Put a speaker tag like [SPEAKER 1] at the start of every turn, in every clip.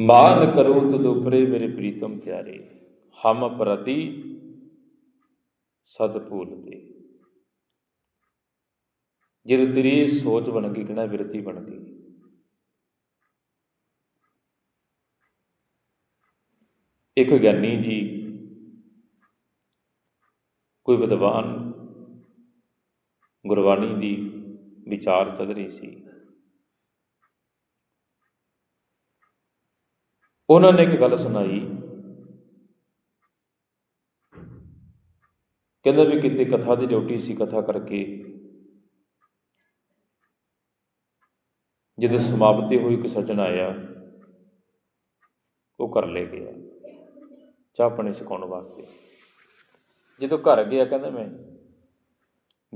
[SPEAKER 1] ਮਾਨ ਕਰੋ ਤੁਧ ਉਪਰੇ ਮੇਰੇ ਪ੍ਰੀਤਮ ਪਿਆਰੇ, ਹਮ ਪ੍ਰਤੀ ਸਦ ਭੂਲਤੇ। ਜਦ ਤੇਰੀ ਸੋਚ ਬਣ ਗਈ, ਕਿਹੜਾ ਵਿਰਤੀ ਬਣ ਗਈ। ਇੱਕ ਗਿਆਨੀ ਜੀ, ਕੋਈ ਵਿਦਵਾਨ ਗੁਰਬਾਣੀ ਦੀ ਵਿਚਾਰ ਚੱਲ ਰਹੀ ਸੀ। ਉਹਨਾਂ ਨੇ ਇੱਕ ਗੱਲ ਸੁਣਾਈ। ਕਹਿੰਦਾ ਵੀ ਕਿਤੇ ਕਥਾ ਦੀ ਡਿਊਟੀ ਸੀ, ਕਥਾ ਕਰਕੇ। ਜਦੋਂ ਸਮਾਪਤੀ ਹੋਈ, ਇੱਕ ਸੱਜਣ ਆਇਆ। ਉਹ ਕਰ ਲੈ ਗਿਆ। ਚਾਹ ਪਾਣੀ ਛਕਾਉਣ ਵਾਸਤੇ। ਜਦੋਂ ਘਰ ਗਿਆ, ਕਹਿੰਦਾ ਮੈਂ,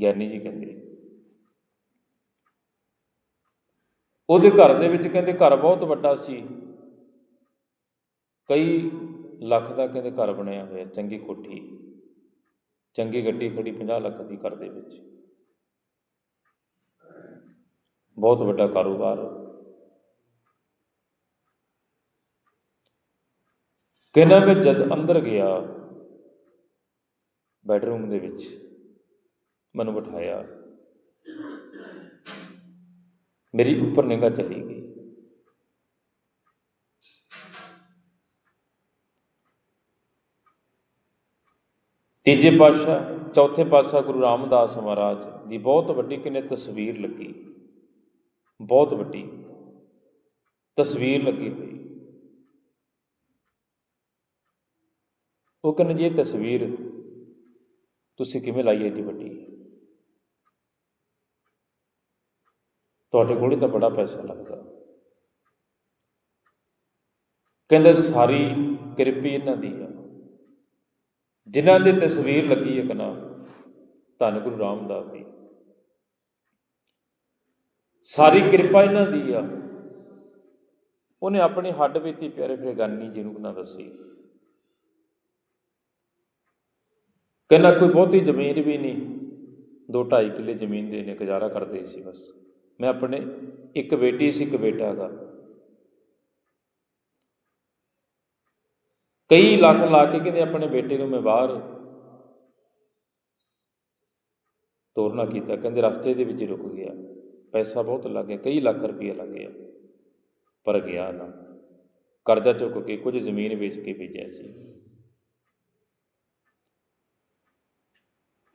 [SPEAKER 1] ਗਿਆਨੀ ਜੀ ਕਹਿੰਦੇ, ਉਹਦੇ ਘਰ ਦੇ ਵਿੱਚ ਕਹਿੰਦੇ ਘਰ ਬਹੁਤ ਵੱਡਾ ਸੀ। ਕਈ ਲੱਖ ਦਾ ਕਹਿੰਦੇ ਘਰ ਬਣਿਆ ਹੋਇਆ, ਚੰਗੀ ਕੋਠੀ, ਚੰਗੀ ਗੱਡੀ ਖੜੀ 50 ਲੱਖ ਦੀ ਘਰ ਦੇ ਵਿੱਚ। ਬਹੁਤ ਵੱਡਾ ਕਾਰੋਬਾਰ। ਕਹਿੰਦਾ ਮੈਂ ਜਦ ਅੰਦਰ ਗਿਆ, ਬੈਡਰੂਮ ਦੇ ਵਿੱਚ, ਮੈਨੂੰ ਬਿਠਾਇਆ। ਮੇਰੀ ਉੱਪਰ ਨਿਗਾਹ ਚਲੀ ਗਈ। ਤੀਜੇ ਪਾਤਸ਼ਾਹ, ਚੌਥੇ ਪਾਤਸ਼ਾਹ ਗੁਰੂ ਰਾਮਦਾਸ ਮਹਾਰਾਜ ਦੀ ਬਹੁਤ ਵੱਡੀ ਕਿਨੇ ਤਸਵੀਰ ਲੱਗੀ। ਬਹੁਤ ਵੱਡੀ ਤਸਵੀਰ ਲੱਗੀ ਹੋਈ। ਉਹ ਕਹਿੰਦੇ ਜੀ, ਇਹ ਤਸਵੀਰ ਤੁਸੀਂ ਕਿਵੇਂ ਲਾਈ ਐਡੀ ਵੱਡੀ? ਤੁਹਾਡੇ ਕੋਲ ਹੀ ਤਾਂ ਬੜਾ ਪੈਸਾ ਲੱਗਦਾ। ਕਹਿੰਦੇ ਸਾਰੀ ਕਿਰਪੀ ਇਹਨਾਂ ਦੀ ਆ। ਜਿਨ੍ਹਾਂ ਦੀ ਤਸਵੀਰ ਲੱਗੀ ਹੈ ਕਨਾ ਧੰਨ ਗੁਰੂ ਰਾਮਦਾਸ ਦੀ ਸਾਰੀ ਕਿਰਪਾ ਇਹਨਾਂ ਦੀ ਆ। ਉਹਨੇ ਆਪਣੀ ਹੱਡ ਬੀਤੀ ਪਿਆਰੇ ਫੇਗਾਨੀ ਜੀ ਨੂੰ ਨਾ ਦੱਸੀ। ਕਹਿੰਦਾ ਕੋਈ ਬਹੁਤੀ ਜ਼ਮੀਨ ਵੀ ਨਹੀਂ, ਦੋ ਢਾਈ ਕਿੱਲੇ ਜ਼ਮੀਨ ਦੇ ਨੇ ਗੁਜ਼ਾਰਾ ਕਰਦੇ ਸੀ ਬਸ। ਮੈਂ ਆਪਣੇ ਇੱਕ ਬੇਟੀ ਸੀ, ਇੱਕ ਬੇਟਾ ਹੈਗਾ। ਕਈ ਲੱਖ ਲਾ ਕੇ ਕਹਿੰਦੇ ਆਪਣੇ ਬੇਟੇ ਨੂੰ ਮੈਂ ਬਾਹਰ ਤੋਰਨਾ ਕੀਤਾ। ਕਹਿੰਦੇ ਰਸਤੇ ਦੇ ਵਿੱਚ ਰੁਕ ਗਿਆ। ਪੈਸਾ ਬਹੁਤ ਲੱਗ ਗਿਆ, ਕਈ ਲੱਖ ਰੁਪਏ ਲੱਗ ਗਿਆ। ਪਰ ਗਿਆ ਨਾ। ਕਰਜ਼ਾ ਚੁੱਕ ਕੇ ਕੁਝ ਜ਼ਮੀਨ ਵੇਚ ਕੇ ਭੇਜਿਆ ਸੀ।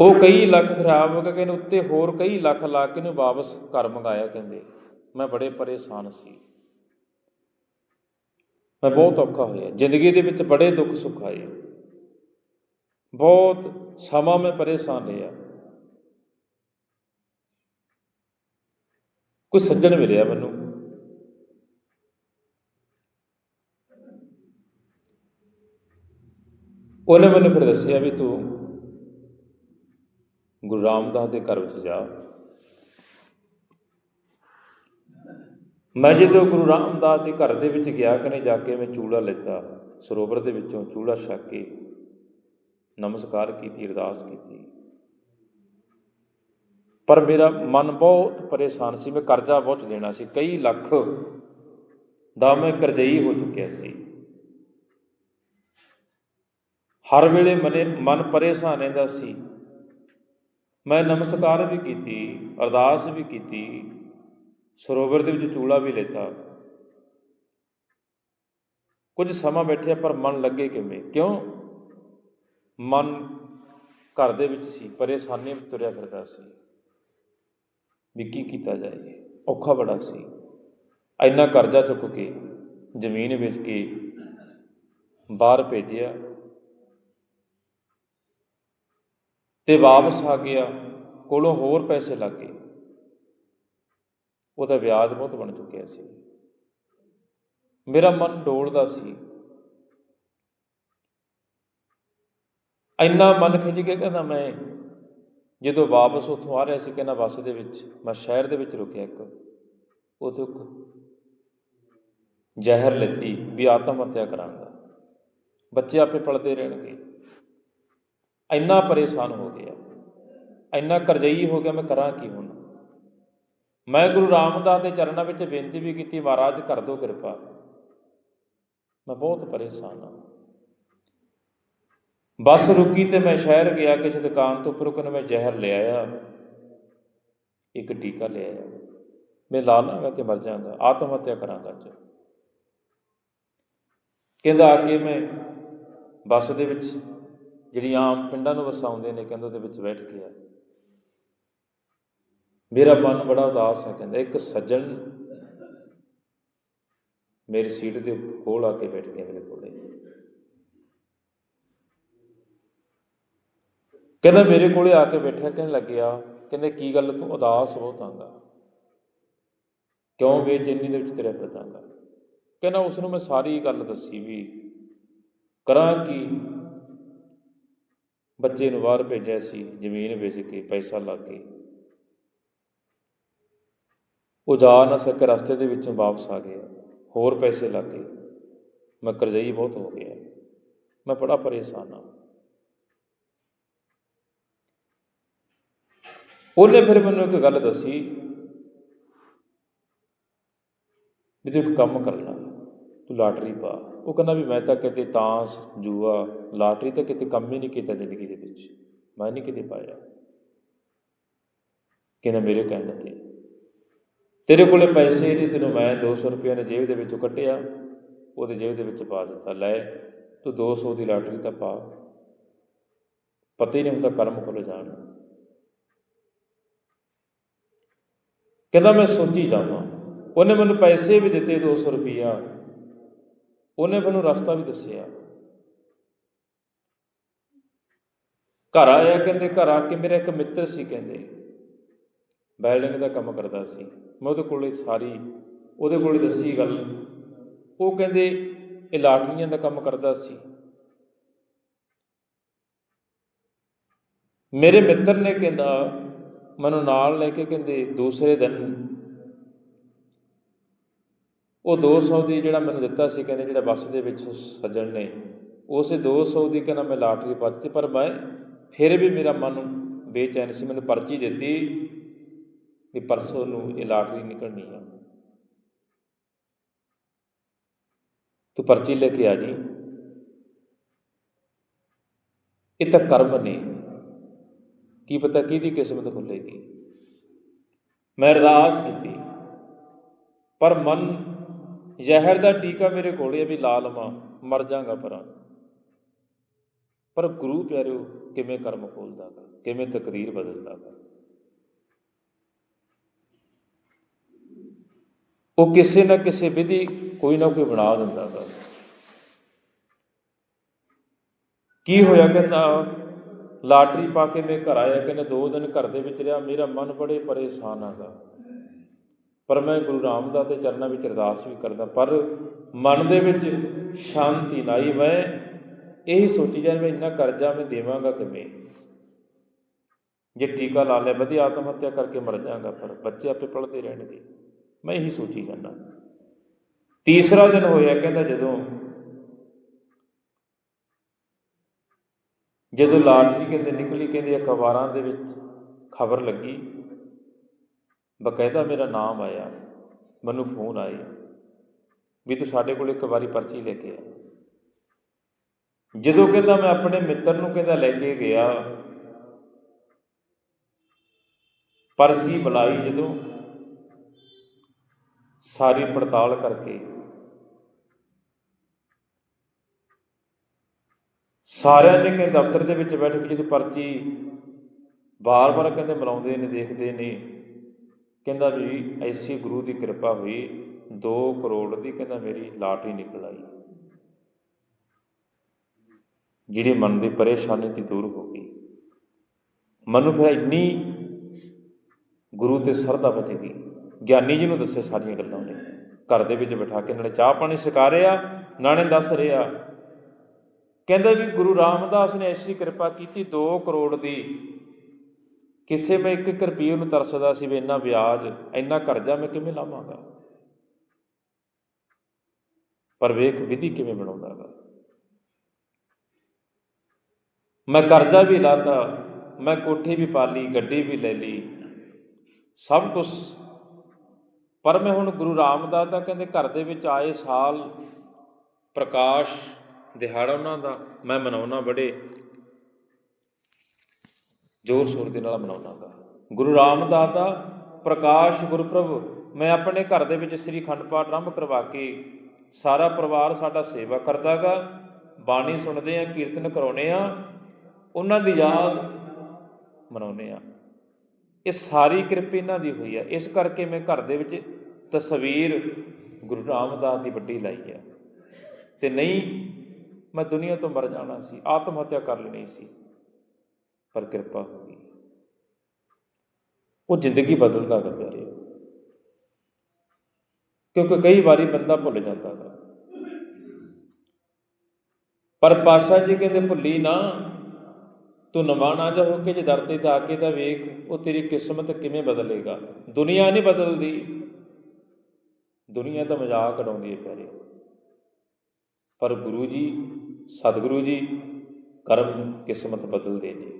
[SPEAKER 1] ਉਹ ਕਈ ਲੱਖ ਖਰਾਬ ਹੋ ਗਏ ਕਹਿੰਦੇ ਉੱਤੇ ਹੋਰ ਕਈ ਲੱਖ ਲਾ ਕੇ ਨੂੰ ਵਾਪਸ ਘਰ ਮੰਗਾਇਆ, ਕਹਿੰਦੇ। ਮੈਂ ਬੜੇ ਪਰੇਸ਼ਾਨ ਸੀ। ਮੈਂ ਬਹੁਤ ਔਖਾ ਹੋਇਆ। ਜ਼ਿੰਦਗੀ ਦੇ ਵਿੱਚ ਬੜੇ ਦੁੱਖ ਸੁੱਖ ਆਏ। ਬਹੁਤ ਸਮਾਂ ਮੈਂ ਪਰੇਸ਼ਾਨ ਰਿਹਾ। ਕੋਈ ਸੱਜਣ ਮਿਲਿਆ ਮੈਨੂੰ। ਉਹਨੇ ਮੈਨੂੰ ਫਿਰ ਦੱਸਿਆ ਵੀ ਤੂੰ ਗੁਰੂ ਰਾਮਦਾਸ ਦੇ ਘਰ ਵਿੱਚ ਜਾ। ਮੈਂ ਜਦੋਂ ਗੁਰੂ ਰਾਮਦਾਸ ਦੇ ਘਰ ਦੇ ਵਿੱਚ ਗਿਆ, ਕਨੇ ਜਾ ਕੇ ਮੈਂ ਚੂੜਾ ਲੈਤਾ, ਸਰੋਵਰ ਦੇ ਵਿੱਚੋਂ ਚੂੜਾ ਛੱਕ ਕੇ ਨਮਸਕਾਰ ਕੀਤੀ, ਅਰਦਾਸ ਕੀਤੀ। ਪਰ ਮੇਰਾ ਮਨ ਬਹੁਤ ਪਰੇਸ਼ਾਨ ਸੀ, ਮੈਂ ਕਰਜ਼ਾ ਬਹੁਤ ਦੇਣਾ ਸੀ, ਕਈ ਲੱਖ ਦਾ ਮੈਂ ਕਰਜ਼ਈ ਹੋ ਚੁੱਕਿਆ ਸੀ। ਹਰ ਵੇਲੇ ਮਨੇ ਮਨ ਪਰੇਸ਼ਾਨ ਰਹਿੰਦਾ ਸੀ। ਮੈਂ ਨਮਸਕਾਰ ਵੀ ਕੀਤੀ, ਅਰਦਾਸ ਵੀ ਕੀਤੀ ਸਰੋਵਰ ਦੇ ਵਿੱਚ ਚੂਲਾ ਵੀ ਲੈਤਾ। ਕੁਝ ਸਮਾਂ ਬੈਠਿਆ, ਪਰ ਮਨ ਲੱਗੇ ਕਿਵੇਂ? ਕਿਉਂ? ਮਨ ਘਰ ਦੇ ਵਿੱਚ ਸੀ ਪਰੇਸ਼ਾਨੀ ਵਿੱਚ ਤੁਰਿਆ ਫਿਰਦਾ ਸੀ। ਵੀ ਕੀ ਕੀਤਾ ਜਾਏ? ਔਖਾ ਬੜਾ ਸੀ। ਇੰਨਾ ਕਰਜ਼ਾ ਚੁੱਕ ਕੇ, ਜ਼ਮੀਨ ਵੇਚ ਕੇ ਬਾਹਰ ਭੇਜਿਆ ਤੇ ਵਾਪਸ ਆ ਗਿਆ। ਕੋਲੋਂ ਹੋਰ ਪੈਸੇ ਲੱਗੇ ਉਹਦਾ ਵਿਆਜ ਬਹੁਤ ਬਣ ਚੁੱਕਿਆ ਸੀ। ਮੇਰਾ ਮਨ ਡੋਲਦਾ ਸੀ। ਇੰਨਾ ਮਨ ਖਿੱਚ ਕੇ ਕਹਿੰਦਾ ਮੈਂ, ਜਦੋਂ ਵਾਪਸ ਉੱਥੋਂ ਆ ਰਿਹਾ ਸੀ ਕਹਿੰਦਾ ਬੱਸ ਦੇ ਵਿੱਚ, ਮੈਂ ਸ਼ਹਿਰ ਦੇ ਵਿੱਚ ਰੁਕਿਆ ਇੱਕ। ਉਦੋਂ ਇੱਕ ਜ਼ਹਿਰ ਲੈਤੀ ਵੀ ਆਤਮ ਹੱਤਿਆ ਕਰਾਂਗਾ। ਬੱਚੇ ਆਪੇ ਪਲਦੇ ਰਹਿਣਗੇ। ਇੰਨਾ ਪਰੇਸ਼ਾਨ ਹੋ ਗਿਆ। ਇੰਨਾ ਕਰਜ਼ਈ ਹੋ ਗਿਆ, ਮੈਂ ਕਰਾਂ ਕੀ ਹੁਣ? ਮੈਂ ਗੁਰੂ ਰਾਮਦਾਸ ਦੇ ਚਰਨਾਂ ਵਿੱਚ ਬੇਨਤੀ ਵੀ ਕੀਤੀ, ਮਹਾਰਾਜ ਕਰ ਦਿਓ ਕਿਰਪਾ। ਮੈਂ ਬਹੁਤ ਪਰੇਸ਼ਾਨ ਹਾਂ। ਬੱਸ ਰੁਕੀ ਤੇ ਮੈਂ ਸ਼ਹਿਰ ਗਿਆ, ਕਿਸੇ ਦੁਕਾਨ ਤੋਂ ਉੱਪਰੋਂ ਕਹਿੰਦਾ ਮੈਂ ਜ਼ਹਿਰ ਲੈ ਆਇਆ। ਇੱਕ ਟੀਕਾ ਲੈ ਆਇਆ। ਮੈਂ ਲਾ ਲਾਂਗਾ ਤੇ ਮਰ ਜਾਵਾਂਗਾ, ਆਤਮ ਹੱਤਿਆ ਕਰਾਂਗਾ ਅੱਜ। ਕਹਿੰਦਾ ਆ ਕੇ ਮੈਂ ਬੱਸ ਦੇ ਵਿੱਚ ਜਿਹੜੀ ਆਮ ਪਿੰਡਾਂ ਨੂੰ ਵਸਾਉਂਦੇ ਨੇ, ਕਹਿੰਦਾ ਉਹਦੇ ਵਿੱਚ ਬੈਠ ਗਿਆ ਮੇਰਾ ਮਨ ਬੜਾ ਉਦਾਸ ਹੈ, ਕਹਿੰਦਾ ਇੱਕ ਸੱਜਣ ਮੇਰੀ ਸੀਟ ਦੇ ਕੋਲ ਆ ਕੇ ਬੈਠ ਗਿਆ ਮੇਰੇ ਕੋਲੇ। ਕਹਿੰਦਾ ਮੇਰੇ ਕੋਲੇ ਆ ਕੇ ਬੈਠਿਆ, ਕਹਿਣ ਲੱਗਿਆ, ਕਹਿੰਦੇ ਕੀ ਗੱਲ, ਤੂੰ ਉਦਾਸ ਬਹੁਤ ਆਂਗਾ ਕਿਉਂ ਬੇਚੈਨੀ ਦੇ ਵਿੱਚ ਤੇਰੇ ਫਿਰਦਾਂਗਾ ਕਹਿੰਦਾ ਉਸ ਨੂੰ ਮੈਂ ਸਾਰੀ ਗੱਲ ਦੱਸੀ ਵੀ ਕਰਾਂ ਕੀ? ਬੱਚੇ ਨੂੰ ਬਾਹਰ ਭੇਜਿਆ ਸੀ, ਜ਼ਮੀਨ ਵੇਚ ਕੇ, ਪੈਸਾ ਲਾ ਕੇ। ਉਹ ਜਾ ਨਾ ਸਕੇ, ਰਸਤੇ ਦੇ ਵਿੱਚੋਂ ਵਾਪਸ ਆ ਗਿਆ ਹੋਰ ਪੈਸੇ ਲੱਗ ਗਏ। ਮੈਂ ਕਰਜ਼ਈ ਬਹੁਤ ਹੋ ਗਿਆ। ਮੈਂ ਬੜਾ ਪਰੇਸ਼ਾਨ ਹਾਂ। ਉਹਨੇ ਫਿਰ ਮੈਨੂੰ ਇੱਕ ਗੱਲ ਦੱਸੀ, ਵੀ ਤੂੰ ਇੱਕ ਕੰਮ ਕਰਨਾ ਤੂੰ ਲਾਟਰੀ ਪਾ। ਉਹ ਕਹਿੰਦਾ ਵੀ ਮੈਂ ਤਾਂ ਕਿਤੇ ਤਾਂਸ, ਜੂਆ, ਲਾਟਰੀ ਤਾਂ ਕਿਤੇ ਕੰਮ ਹੀ ਨਹੀਂ ਕੀਤਾ ਜ਼ਿੰਦਗੀ ਦੇ ਵਿੱਚ। ਮੈਂ ਨਹੀਂ ਕਿਤੇ ਪਾਇਆ। ਕਹਿੰਦਾ ਮੇਰੇ ਕਹਿਣ ਤੇ ਤੇਰੇ ਕੋਲੇ ਪੈਸੇ ਨਹੀਂ, ਤੈਨੂੰ ਮੈਂ 200 ਰੁਪਏ ਨੇ ਜੇਬ ਦੇ ਵਿੱਚੋਂ ਕੱਢਿਆ, ਉਹਦੇ ਜੇਬ ਦੇ ਵਿੱਚ ਪਾ ਦਿੱਤਾ। ਲੈ, ਤੂੰ 200 ਦੀ ਲਾਟਰੀ ਤਾਂ ਪਾ। ਪਤਾ ਹੀ ਨਹੀਂ ਹੁੰਦਾ ਕਰਮ ਖੁੱਲ ਜਾਣ ਕਹਿੰਦਾ, ਮੈਂ ਸੋਚੀ ਜਾਵਾਂ। ਉਹਨੇ ਮੈਨੂੰ ਪੈਸੇ ਵੀ ਦਿੱਤੇ 200 ਰੁਪਈਆ। ਉਹਨੇ ਮੈਨੂੰ ਰਸਤਾ ਵੀ ਦੱਸਿਆ। ਘਰ ਆਇਆ, ਕਹਿੰਦੇ, ਘਰ ਆ ਕੇ ਮੇਰਾ ਇੱਕ ਮਿੱਤਰ ਸੀ, ਕਹਿੰਦੇ। ਵੈਲਡਿੰਗ ਦਾ ਕੰਮ ਕਰਦਾ ਸੀ। ਮੈਂ ਉਹਦੇ ਕੋਲੇ ਸਾਰੀ, ਉਹਦੇ ਕੋਲੇ ਦੱਸੀ ਗੱਲ। ਉਹ ਕਹਿੰਦੇ, ਇਹ ਲਾਟਰੀਆਂ ਦਾ ਕੰਮ ਕਰਦਾ ਸੀ। ਮੇਰੇ ਮਿੱਤਰ ਨੇ ਕਹਿੰਦਾ, ਮੈਨੂੰ ਨਾਲ ਲੈ ਕੇ ਕਹਿੰਦੇ, ਦੂਸਰੇ ਦਿਨ ਉਹ 200 ਦੀ ਜਿਹੜਾ ਮੈਨੂੰ ਦਿੱਤਾ ਸੀ, ਕਹਿੰਦੇ ਜਿਹੜਾ ਬੱਸ ਦੇ ਵਿੱਚ ਸੱਜਣ ਨੇ, ਉਸੇ 200 ਦੀ ਕਹਿੰਦਾ ਮੈਂ ਲਾਟਰੀ ਪਾਤੀ ਪਰ ਮੈਂ ਫਿਰ ਵੀ ਮੇਰਾ ਮਨ ਬੇਚੈਨ ਸੀ, ਮੈਨੂੰ ਪਰਚੀ ਦਿੱਤੀ। ਵੀ ਪਰਸੋਂ ਨੂੰ ਇਹ ਲਾਟਰੀ ਨਿਕਲਣੀ ਆ। ਤੂੰ ਪਰਚੀ ਲੈ ਕੇ ਆ ਜੀ। ਇਹ ਤਾਂ ਕਰਮ ਨੇ। ਕੀ ਪਤਾ ਕਿਹਦੀ ਕਿਸਮਤ ਖੁੱਲੇਗੀ। ਮੈਂ ਅਰਦਾਸ ਕੀਤੀ। ਪਰ ਮਨ ਜ਼ਹਿਰ ਦਾ ਟੀਕਾ ਮੇਰੇ ਕੋਲੇ ਵੀ ਲਾ ਲਵਾਂ, ਮਰ ਜਾਗਾ ਪਰਾਂ। ਪਰ ਗੁਰੂ ਪਿਆਰਿਓ, ਕਿਵੇਂ ਕਰਮ ਖੋਲਦਾ ਗਾ, ਕਿਵੇਂ ਤਕਦੀਰ ਬਦਲਦਾ ਉਹ ਕਿਸੇ ਨਾ ਕਿਸੇ ਵਿਧੀ ਕੋਈ ਨਾ ਕੋਈ ਬਣਾ ਦਿੰਦਾ ਗਾ। ਕੀ ਹੋਇਆ ਕਹਿੰਦਾ, ਲਾਟਰੀ ਪਾ ਕੇ ਮੈਂ ਘਰ ਆਇਆ, ਕਹਿੰਦਾ ਦੋ ਦਿਨ ਘਰ ਦੇ ਵਿੱਚ ਰਿਹਾ, ਮੇਰਾ ਮਨ ਬੜੇ ਪਰੇਸ਼ਾਨ ਆਗਾ ਪਰ ਮੈਂ ਗੁਰੂ ਰਾਮਦਾਸ ਦੇ ਚਰਨਾਂ ਵਿੱਚ ਅਰਦਾਸ ਵੀ ਕਰਦਾ, ਪਰ ਮਨ ਦੇ ਵਿੱਚ ਸ਼ਾਂਤੀ ਨਾ ਆਈ। ਮੈਂ ਇਹੀ ਸੋਚੀ ਜਾਂ ਮੈਂ ਇੰਨਾ ਕਰਜ਼ਾ ਮੈਂ ਦੇਵਾਂਗਾ ਕਿਵੇਂ? ਜੇ ਟੀਕਾ ਲਾ ਲਿਆ, ਵਧੀਆ ਆਤਮ ਹੱਤਿਆ ਕਰਕੇ ਮਰ ਜਾਵਾਂਗਾ, ਪਰ ਬੱਚੇ ਆਪੇ ਪੜ੍ਹਦੇ ਰਹਿਣਗੇ। ਮੈਂ ਇਹੀ ਸੋਚੀ ਜਾਂਦਾ। ਤੀਸਰਾ ਦਿਨ ਹੋਇਆ, ਕਹਿੰਦਾ ਜਦੋਂ ਜਦੋਂ ਲਾਟਰੀ ਕਹਿੰਦੇ ਨਿਕਲੀ, ਕਹਿੰਦੇ ਅਖਬਾਰਾਂ ਦੇ ਵਿੱਚ ਖਬਰ ਲੱਗੀ, ਬਕਾਇਦਾ ਮੇਰਾ ਨਾਮ ਆਇਆ, ਮੈਨੂੰ ਫੋਨ ਆਏ, ਵੀ ਤੂੰ ਸਾਡੇ ਕੋਲ ਇੱਕ ਵਾਰੀ ਪਰਚੀ ਲੈ ਕੇ ਆ। ਜਦੋਂ ਕਹਿੰਦਾ ਮੈਂ ਆਪਣੇ ਮਿੱਤਰ ਨੂੰ ਕਹਿੰਦਾ ਲੈ ਕੇ ਗਿਆ, ਪਰਚੀ ਬੁਲਾਈ ਜਦੋਂ ਸਾਰੀ ਪੜਤਾਲ ਕਰਕੇ ਸਾਰਿਆਂ ਨੇ ਕਹਿੰਦੇ ਦਫ਼ਤਰ ਦੇ ਵਿੱਚ ਬੈਠ ਕੇ ਜਦੋਂ ਪਰਚੀ ਬਾਰ-ਬਾਰ ਕਹਿੰਦੇ ਮਿਲਾਉਂਦੇ ਨੇ, ਦੇਖਦੇ ਨੇ, ਕਹਿੰਦਾ ਵੀ ਐਸੀ ਗੁਰੂ ਦੀ ਕਿਰਪਾ ਹੋਈ 2 ਕਰੋੜ ਦੀ ਕਹਿੰਦਾ ਮੇਰੀ ਲਾਟਰੀ ਨਿਕਲ ਆਈ। ਜਿਹੜੀ ਮਨ ਦੀ ਪਰੇਸ਼ਾਨੀ ਤੀ ਦੂਰ ਹੋ ਗਈ। ਮਨੁ ਫਿਰ ਇੰਨੀ ਗੁਰੂ ਤੇ ਸਰਦਾ ਬਚ ਗਈ। ਗਿਆਨੀ ਜੀ ਨੂੰ ਦੱਸੇ ਸਾਰੀਆਂ ਗੱਲਾਂ ਉਹਨੇ ਘਰ ਦੇ ਵਿੱਚ ਬਿਠਾ ਕੇ ਨਾਲੇ ਚਾਹ ਪਾਣੀ ਛਕਾ ਰਿਹਾ ਨਾਲੇ ਦੱਸ ਰਿਹਾ ਕਹਿੰਦਾ ਵੀ ਗੁਰੂ ਰਾਮਦਾਸ ਨੇ ਐਸੀ ਕਿਰਪਾ ਕੀਤੀ 2 ਕਰੋੜ ਦੀ। ਕਿਸੇ ਮੈਂ ਇੱਕ ਇੱਕ ਰੁਪਈਏ ਨੂੰ ਤਰਸਦਾ ਸੀ ਵੀ ਇੰਨਾ ਵਿਆਜ, ਇੰਨਾ ਕਰਜ਼ਾ ਮੈਂ ਕਿਵੇਂ ਲਾਵਾਂਗਾ? ਪਰ ਵੇਖ ਵਿਧੀ ਕਿਵੇਂ ਬਣਾਉਂਦਾਗਾ ਮੈਂ ਕਰਜ਼ਾ ਵੀ ਲਾਤਾ, ਮੈਂ ਕੋਠੀ ਵੀ ਪਾ ਲਈ, ਗੱਡੀ ਵੀ ਲੈ ਲਈ, ਸਭ ਕੁਝ ਪਰ ਮੈਂ ਹੁਣ ਗੁਰੂ ਰਾਮਦਾਸ ਦਾ ਕਹਿੰਦੇ ਘਰ ਦੇ ਵਿੱਚ ਆਏ ਸਾਲ ਪ੍ਰਕਾਸ਼ ਦਿਹਾੜਾ ਉਹਨਾਂ ਦਾ, ਮੈਂ ਮਨਾਉਣਾ ਬੜੇ ਜ਼ੋਰ ਸ਼ੋਰ ਦੇ ਨਾਲ ਮਨਾਉਣਾਗਾ ਗੁਰੂ ਰਾਮਦਾਸ ਦਾ ਪ੍ਰਕਾਸ਼ ਗੁਰਪ੍ਰਭ, ਮੈਂ ਆਪਣੇ ਘਰ ਦੇ ਵਿੱਚ ਸ੍ਰੀ ਖੰਡ ਪਾਠ ਆਰੰਭ ਕਰਵਾ ਕੇ ਸਾਰਾ ਪਰਿਵਾਰ ਸਾਡਾ ਸੇਵਾ ਕਰਦਾਗਾ ਬਾਣੀ ਸੁਣਦੇ ਆ, ਕੀਰਤਨ ਕਰਾਉਨੇ ਆ, ਉਹਨਾਂ ਦੀ ਯਾਦ ਮਨਾਉਨੇ ਆ। ਇਹ ਸਾਰੀ ਕਿਰਪਾ ਇਹਨਾਂ ਦੀ ਹੋਈ ਹੈ ਇਸ ਕਰਕੇ ਮੈਂ ਘਰ ਦੇ ਵਿੱਚ ਤਸਵੀਰ ਗੁਰੂ ਰਾਮਦਾਸ ਦੀ ਵੱਡੀ ਲਾਈ ਹੈ ਤੇ ਨਹੀਂ, ਮੈਂ ਦੁਨੀਆ ਤੋਂ ਮਰ ਜਾਣਾ ਸੀ, ਆਤਮ ਹੱਤਿਆ ਕਰ ਲੈਣੀ ਸੀ, ਪਰ ਕਿਰਪਾ ਹੋ ਗਈ। ਉਹ ਜ਼ਿੰਦਗੀ ਬਦਲਦਾ ਗਾ ਪਿਆਰੇ। ਕਿਉਂਕਿ ਕਈ ਵਾਰੀ ਬੰਦਾ ਭੁੱਲ ਜਾਂਦਾ ਗਾ। ਪਰ ਪਾਸ਼ਾ ਜੀ ਕਹਿੰਦੇ ਭੁੱਲੀ ਨਾ ਤੂੰ ਨਵਾਂ ਜਾ ਹੋ ਕੇ ਜੇ ਦਰ ਤੇ ਤਾਂ ਆ ਕੇ ਤਾਂ ਵੇਖ, ਉਹ ਤੇਰੀ ਕਿਸਮਤ ਕਿਵੇਂ ਬਦਲੇਗਾ? ਦੁਨੀਆ ਨਹੀਂ ਬਦਲਦੀ। ਦੁਨੀਆ ਤਾਂ ਮਜ਼ਾਕ ਉਡਾਉਂਦੀ ਹੈ ਪਿਆਰੇ। ਪਰ ਗੁਰੂ ਜੀ, ਸਤਿਗੁਰੂ ਜੀ, ਕਰਮ ਕਿਸਮਤ ਬਦਲਦੇ ਨੇ।